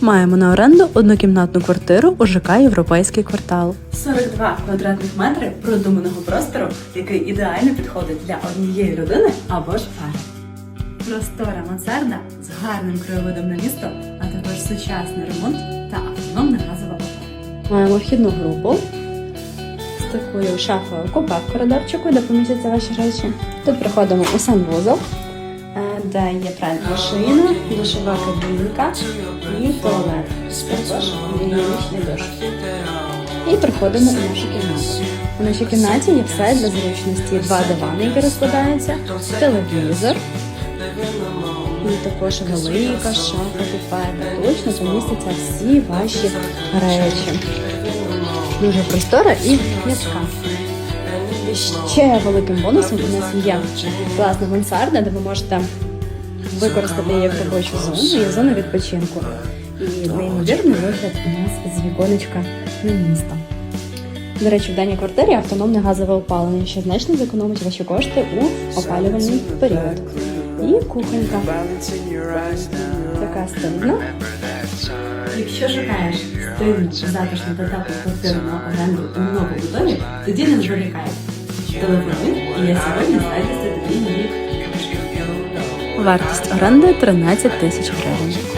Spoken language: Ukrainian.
Маємо на оренду однокімнатну квартиру у ЖК Європейський квартал. 42 квадратних метри продуманого простору, який ідеально підходить для однієї людини або ж пари. Простора мансарда з гарним краєвидом на місто, а також сучасний ремонт та автономна газова опалення. Маємо вхідну групу з такою шафою купе в коридорчику, де помістяться ваші речі. Тут приходимо у санвузол, де є пральна машина, душова кабінка і туалет. Також гігієнічний душ. І приходимо у нашу кімнату. У нашій кімнаті є все для зручності. Два дивани, які розкладаються, телевізор. І також велика шафа купе, точно помістяться всі ваші речі. Дуже простора і м'яка. Ще великим бонусом у нас є класна мансарда, де ви можете використати її як робочу зону і зону відпочинку. І неймовірний вигляд у нас з віконечка на місто. До речі, в даній квартирі автономне газове опалення, що значно зекономить ваші кошти у опалювальний період. І кухонька така стильна. Якщо шукаєш стильну, затишну та теплу квартиру на оренду у новобудові, тоді не зволікай. Телефонуй, і я сьогодні з радістю тобі. Вартість оренди 13 тисяч гривень.